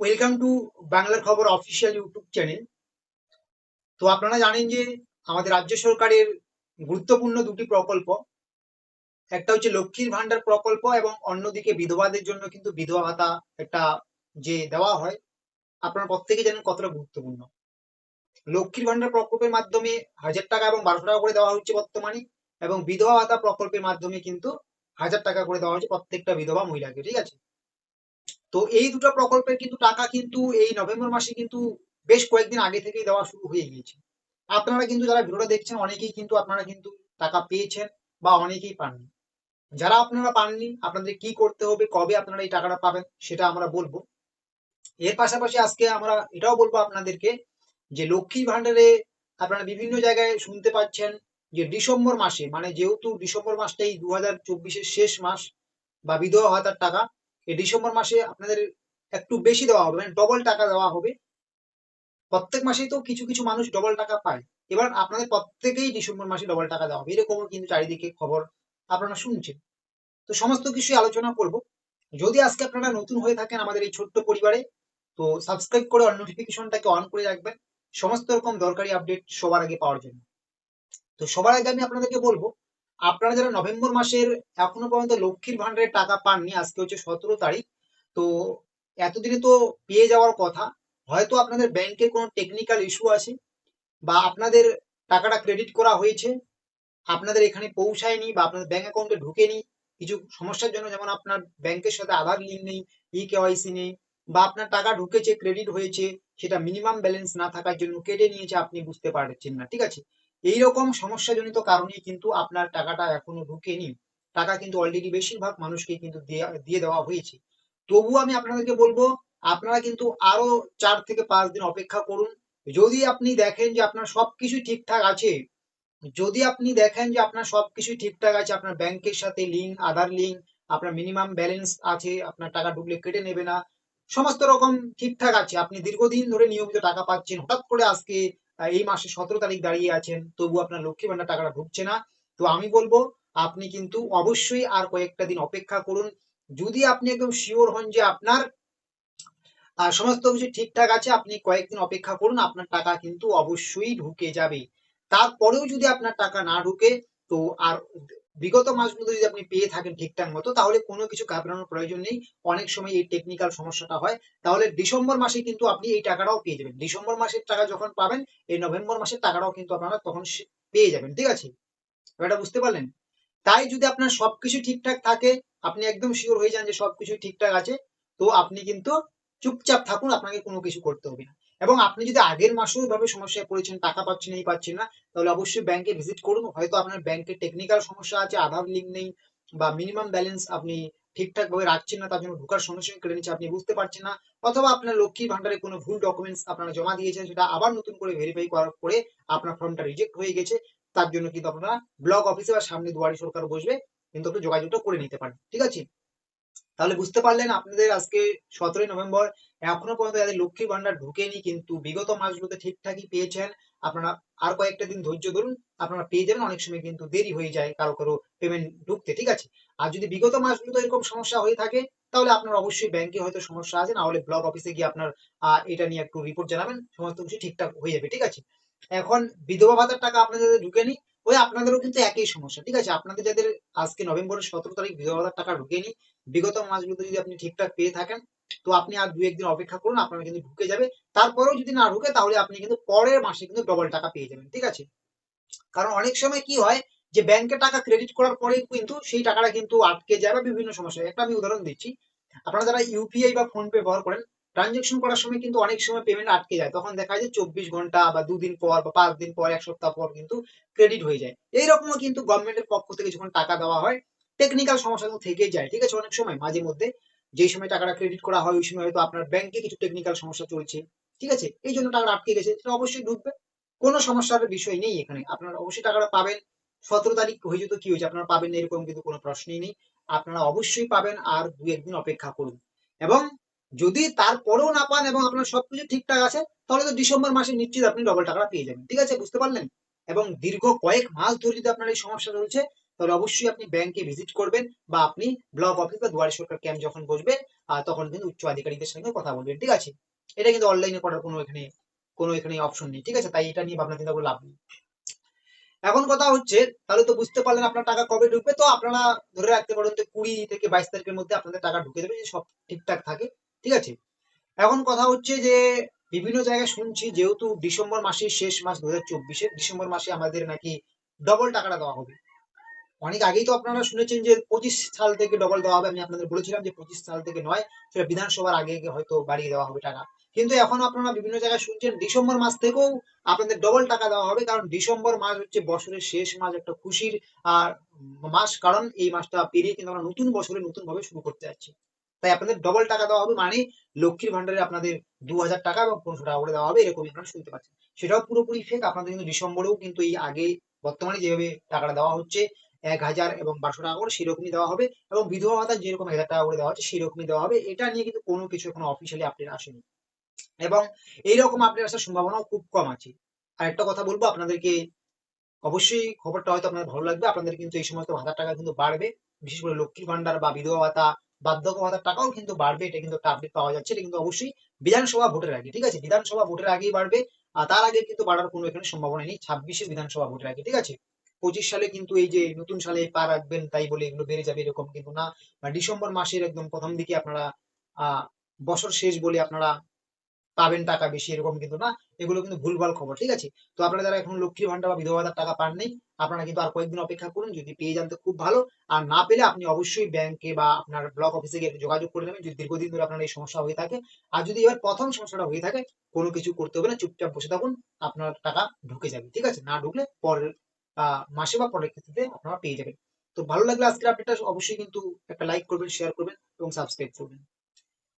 Welcome to বাংলার খবর official YouTube channel তো আপনারা জানেন যে আমাদের রাজ্য সরকারের গুরুত্বপূর্ণ দুটি প্রকল্প। একটা হচ্ছে লক্ষ্মীর ভান্ডার প্রকল্প এবং অন্যদিকে বিধবাদের জন্য কিন্তু বিধবা ভাতা একটা যে দেওয়া হয়, আপনারা প্রত্যেকে জানেন কতটা গুরুত্বপূর্ণ। লক্ষ্মীর ভান্ডার প্রকল্পের মাধ্যমে হাজার টাকা এবং বারোশো টাকা করে দেওয়া হচ্ছে বর্তমানে এবং বিধবা ভাতা প্রকল্পের মাধ্যমে কিন্তু হাজার টাকা করে দেওয়া হচ্ছে প্রত্যেকটা বিধবা মহিলাকে, ঠিক আছে? তো এই দুটো প্রকল্পের কিন্তু টাকা কিন্তু এই নভেম্বর মাসে কিন্তু বেশ কয়েকদিন আগে থেকেই দেওয়া শুরু হয়ে গিয়েছে। আপনারা কিন্তু যারা ভিডিওটা দেখছেন, অনেকেই কিন্তু আপনারা কিন্তু টাকা পেয়েছেন বা অনেকেই পাননি। যারা আপনারা পাননি, আপনাদের কি করতে হবে, কবে আপনারা এই টাকাটা পাবেন, সেটা আমরা বলব। এর পাশাপাশি আজকে আমরা এটাও বলব আপনাদেরকে যে লক্ষ্মীর ভান্ডারে আপনারা বিভিন্ন জায়গায় শুনতে পাচ্ছেন যে ডিসেম্বর মাসে মানে যেহেতু ডিসেম্বর মাসটাই দু হাজার চব্বিশের শেষ মাস বা বিধবা ভাতার টাকা এই ডিসেম্বর মাসে আপনাদের একটু বেশি দেওয়া হবে মানে ডবল টাকা দেওয়া হবে। প্রত্যেক মাসেই তো কিছু কিছু মানুষ ডবল টাকা পায়। এবার আপনাদের প্রত্যেকেই ডিসেম্বর মাসে ডবল টাকা দেওয়া হবে। এরকমও কিন্তু চারিদিকে খবর আপনারা শুনছেন। তো সমস্ত কিছু আলোচনা করব। যদি আজকে আপনারা নতুন হয়ে থাকেন আমাদের এই ছোট্ট পরিবারে, তো সাবস্ক্রাইব করে অন নোটিফিকেশনটাকে অন করে রাখবেন। সমস্ত রকম দরকারি আপডেট সবার আগে পাওয়ার জন্য। তো সবার আগে আমি আপনাদেরকে বলব আপনারা যারা নভেম্বর মাসের এখনও পর্যন্ত লক্ষ্মীর ভান্ডারের টাকা পাননি, আজকে হচ্ছে সতেরো তারিখ, তো এতদিনে তো পেয়ে যাওয়ার কথা। হয়তো আপনাদের ব্যাংকে কোনো টেকনিক্যাল ইস্যু আছে বা আপনাদের টাকাটা ক্রেডিট করা হয়েছে, আপনাদের এখানে পৌঁছায়নি বা আপনাদের ব্যাংক অ্যাকাউন্টে ঢুকেনি, কিছু সমস্যার জন্য যেমন আপনার ব্যাংকের সাথে আধার লিঙ্ক নেই ই কেওয়াইসি নেই, বা আপনার টাকা ঢুকেছে ক্রেডিট হয়েছে, সেটা মিনিমাম ব্যালেন্স না থাকার জন্য কেটে নিয়েছে, আপনি বুঝতে পারছেন না, ঠিক আছে? এইরকম সমস্যাজনিত কারণেই কিন্তু আপনার টাকাটা এখনও ঢুকেনি। টাকা কিন্তু অলরেডি বেশিরভাগ মানুষকে কিন্তু দিয়ে দেওয়া হয়েছে। তবু আমি আপনাদেরকে বলব, আপনারা কিন্তু আরও চার থেকে পাঁচ দিন অপেক্ষা করুন। যদি আপনি দেখেন যে আপনার সবকিছু ঠিকঠাক আছে, যদি আপনি দেখেন যে আপনার সবকিছু ঠিকঠাক আছে, আপনার ব্যাংকের সাথে লিঙ্ক আধার লিঙ্ক আপনার মিনিমাম ব্যালেন্স আছে, আপনার টাকা ঢুকলে কেটে নেবে না, সমস্ত রকম ঠিকঠাক আছে। আপনি দীর্ঘদিন ধরে নিয়মিত টাকা পাচ্ছেন, হঠাৎ করে আজকে এই মাসে সতেরো তারিখ দাঁড়িয়ে আছেন। তবু আপনার লক্ষ্মী ভান্ডার টাকাটা ঢুকছে না। তো আমি বলব, আপনি কিন্তু অবশ্যই আর কয়েকটা দিন অপেক্ষা করুন। যদি আপনি একদম শিওর হন যে আপনার সমস্ত কিছু ঠিকঠাক আছে, আপনি কয়েকদিন অপেক্ষা করুন, আপনার টাকা কিন্তু অবশ্যই ঢুকে যাবে। তারপরেও যদি আপনার টাকা না ঢুকে, তো আর বিগত মাসগুলো যদি আপনি পেয়ে থাকেন ঠিকঠাক মতো, তাহলে কোনো কিছু ঘাবড়ানোর প্রয়োজন নেই। অনেক সময় এই টেকনিক্যাল সমস্যাটা হয়। তাহলে ডিসেম্বর মাসে কিন্তু আপনি এই টাকাটাও পেয়ে যাবেন। ডিসেম্বর মাসের টাকা যখন পাবেন, এই নভেম্বর মাসের টাকাটাও কিন্তু আপনারা তখন পেয়ে যাবেন, ঠিক আছে? এটা বুঝতে পারলেন? তাই যদি আপনার সবকিছু ঠিকঠাক থাকে, আপনি একদম শিওর হয়ে যান যে সবকিছু ঠিকঠাক আছে, তো আপনি কিন্তু চুপচাপ থাকুন, আপনাকে কোনো কিছু করতে হবে না। এবং আপনি যদি আগের মাসেও ভাবে সমস্যায় পড়েছেন, টাকা পাচ্ছেন এই পাচ্ছেন না, তাহলে অবশ্যই ব্যাংকে ভিজিট করুন। হয়তো আপনার ব্যাংকে টেকনিক্যাল সমস্যা আছে আধার লিঙ্ক নেই বা মিনিমাম ব্যালেন্স আপনি ঠিকঠাক ভাবে রাখছেন না, তার জন্য ঢোকার সঙ্গে সঙ্গে কেটে নিচ্ছে, আপনি বুঝতে পারছেন না। অথবা আপনার লক্ষ্মীর ভান্ডারে কোনো ভুল ডকুমেন্টস আপনারা জমা দিয়েছেন, সেটা আবার নতুন করে ভেরিফাই করার পরে আপনার ফর্মটা রিজেক্ট হয়ে গেছে, তার জন্য কিন্তু আপনারা ব্লক অফিসে বা সামনে দুয়ারি সরকার বসবে, কিন্তু আপনি যোগাযোগটা করে নিতে পারেন। ঠিক আছে? তাহলে বুঝতে পারলেন আপনাদের আজকে সতেরোই নভেম্বর, এখনও পর্যন্ত যাদের লক্ষ্মী ভান্ডার ঢুকেনি কিন্তু বিগত মাসগুলোতে ঠিকঠাকই পেয়েছেন, আপনারা আর কয়েকটা দিন ধৈর্য ধরুন, আপনারা পেয়ে যাবেন, অনেক সময় কিন্তু দেরি হয়ে যায় কারও কারও পেমেন্ট ঢুকতে, ঠিক আছে? আর যদি বিগত মাসগুলোতে এরকম সমস্যা হয়ে থাকে, তাহলে আপনার অবশ্যই ব্যাংকে হয়তো সমস্যা আছে, না হলে ব্লক অফিসে গিয়ে আপনার এটা নিয়ে একটু রিপোর্ট জানাবেন, সমস্ত কিছু ঠিকঠাক হয়ে যাবে, ঠিক আছে? এখন বিধবা ভাতার টাকা আপনাদের ঢুকেনি ওই আপনাদেরও কিন্তু একই সমস্যা, ঠিক আছে? আপনাদের যাদের আজকে নভেম্বরের সতেরো তারিখ বিধবা ভাতার টাকা ঢুকেনি বিগত মাসগুলোতে যদি আপনি ঠিকঠাক পেয়ে থাকেন, তো আপনি আর দু একদিন অপেক্ষা করুন, আপনার কিন্তু ঢুকে যাবে। তারপরেও যদি না ঢুকে, তাহলে আপনি কিন্তু পরের মাসে কিন্তু ডবল টাকা পেয়ে যাবেন, ঠিক আছে? কারণ অনেক সময় কি হয়, যে ব্যাংকে টাকা ক্রেডিট করার পরে কিন্তু সেই টাকাটা কিন্তু আটকে যায় বা বিভিন্ন সমস্যা একটা আমি উদাহরণ দিচ্ছি। আপনারা যারা ইউপিআই বা ফোন পে ব্যবহার করেন ট্রানজেকশন করার সময় কিন্তু অনেক সময় পেমেন্ট আটকে যায়। তখন দেখা যায় চব্বিশ ঘণ্টা বা দুদিন পর বা পাঁচ দিন পর, এক সপ্তাহ পর কিন্তু ক্রেডিট হয়ে যায়। এইরকমও কিন্তু গভর্নমেন্টের পক্ষ থেকে যখন টাকা দেওয়া হয় টেকনিক্যাল সমস্যা কিন্তু থেকেই যায়, ঠিক আছে? অনেক সময়, মাঝে মধ্যে যে সময় টাকাটা ক্রেডিট করা হয়, ওই সময় হয়তো আপনার ব্যাংকে কিছু টেকনিক্যাল সমস্যা চলছে, ঠিক আছে? এই জন্য টাকাটা আটকে গেছে, সেটা অবশ্যই ঢুকবে। কোনো সমস্যার বিষয় নেই এখানে। আপনারা অবশ্যই টাকাটা পাবেন। সতেরো তারিখ হয়ে যেত কি হয়েছে, আপনারা পাবেন এরকম কিন্তু কোনো প্রশ্নই নেই। আপনারা অবশ্যই পাবেন আর দু একদিন অপেক্ষা করুন। এবং যদি তারপরেও না পান এবং আপনার সবকিছু ঠিকঠাক আছে, তাহলে তো ডিসেম্বর মাসে নিশ্চিত আপনি ডবল টাকাটা পেয়ে যাবেন। ঠিক আছে? বুঝতে পারলেন? এবং দীর্ঘ কয়েক মাস ধরে যদি আপনার এই সমস্যা চলছে তাহলে অবশ্যই আপনি ব্যাংকে ভিজিট করবেন বা আপনি ব্লক অফিস বা দুয়ারে সরকার ক্যাম্প যখন বসবে তখন কিন্তু উচ্চ আধিকারিকদের সঙ্গে কথা বলবেন। ঠিক আছে? এটা কিন্তু অনলাইনে করার কোনো এখানে কোনো এখানে অপশন নেই। ঠিক আছে? তাই এটা নিয়ে ভাবনা চিন্তা করে লাভ নেই। এখন কথা হচ্ছে, তাহলে তো বুঝতে পারলেন আপনার টাকা কবে ঢুকবে। তো আপনারা ধরে রাখতে পারেন কুড়ি থেকে বাইশ তারিখের মধ্যে আপনাদের টাকা ঢুকে যদি সব ঠিকঠাক থাকে। ঠিক আছে? এখন কথা হচ্ছে যে, বিভিন্ন জায়গায় শুনছি যেহেতু ডিসেম্বর মাসের শেষ মাস দু হাজার চব্বিশে ডিসেম্বর মাসে আমাদের নাকি ডবল টাকাটা দেওয়া হবে। অনেক আগেই তো আপনারা শুনেছেন যে পঁচিশ সাল থেকে ডবল দেওয়া হবে। আমি আপনাদের বলেছিলাম যে পঁচিশ সাল থেকে নয়, সেটা বিধানসভার আগে হয়তো বাড়িয়ে দেওয়া হবে টাকা। কিন্তু এখন আপনারা বিভিন্ন জায়গায় শুনছেন ডিসেম্বর মাস থেকেও আপনাদের ডবল টাকা দেওয়া হবে, কারণ ডিসেম্বর মাস হচ্ছে বছরের শেষ মাস, একটা খুশির আর মাস। কারণ এই মাসটা পেরিয়ে কিন্তু আমরা নতুন বছরে নতুন ভাবে শুরু করতে যাচ্ছি। তাই আপনাদের ডবল টাকা দেওয়া হবে মানে লক্ষ্মীর ভান্ডারে আপনাদের দু হাজার টাকা এবং পনেরোশো টাকা করে দেওয়া হবে এরকমই আপনারা শুনতে পাচ্ছেন। সেটাও পুরোপুরি ফেক আপনাদের কিন্তু ডিসেম্বরেও কিন্তু এই আগে বর্তমানে যেভাবে টাকাটা দেওয়া হচ্ছে, এক হাজার এবং বারোশো টাকা করে সেরকমই দেওয়া হবে এবং বিধবা ভাতা যেরকম হাজার টাকা করে দেওয়া হচ্ছে সেরকমই দেওয়া হবে। এটা নিয়ে কিন্তু কোনো কিছু এখনও অফিসিয়ালি আপডেট আসেনি। এবং এইরকম আপডেট আসার সম্ভাবনাও খুব কম আছে। আর একটা কথা বলব, আপনাদেরকে অবশ্যই খবরটা হয়তো আপনাদের ভালো লাগবে। আপনাদের কিন্তু এই সমস্ত ভাতার টাকা কিন্তু বাড়বে। বিশেষ করে লক্ষ্মীর ভান্ডার বা বিধবা ভাতা বার্ধক্য ভাতার টাকাও কিন্তু বাড়বে, এটা কিন্তু একটা আপডেট পাওয়া যাচ্ছে, এটা কিন্তু অবশ্যই বিধানসভা ভোটের আগে, ঠিক আছে? বিধানসভা ভোটের আগেই বাড়বে, আর তার আগে কিন্তু বাড়ার কোনো এখানে সম্ভাবনা নেই, ছাব্বিশে বিধানসভা ভোটের আগে, ঠিক আছে? পঁচিশ সালে কিন্তু এই যে নতুন সালে পা রাখবেন তাই বলে এগুলো বেড়ে যাবে এরকম কিন্তু না, বা ডিসেম্বর মাসের একদম প্রথম দিকে আপনারা বছর শেষ বলে আপনারা পাবেন টাকা বেশি এরকম কিন্তু না এগুলো কিন্তু ভুলভাল খবর, ঠিক আছে? তো আপনারা যারা এখন লক্ষ্মীর ভান্ডার বা বিধবা ভাতার টাকা পাননি আপনারা কিন্তু আর কয়েকদিন অপেক্ষা করুন, যদি পেয়ে যান তো খুব ভালো। আর না পেলে আপনি অবশ্যই ব্যাংকে বা আপনার ব্লক অফিসে গিয়ে যোগাযোগ করে নেবেন, যদি দীর্ঘদিন ধরে আপনার এই সমস্যা হয়ে থাকে। আর যদি এবার প্রথম সমস্যাটা হয়ে থাকে, কোনো কিছু করতে হবে না, চুপচাপ বসে থাকুন, আপনার টাকা ঢুকে যাবে, ঠিক আছে? না ঢুকলে পরের মাসে বা পরের ক্ষেত্রে আপনারা পেয়ে যাবেন। তো ভালো লাগলে আজকের আপডেটটা অবশ্যই কিন্তু একটা লাইক করবেন শেয়ার করবেন এবং সাবস্ক্রাইব করবেন।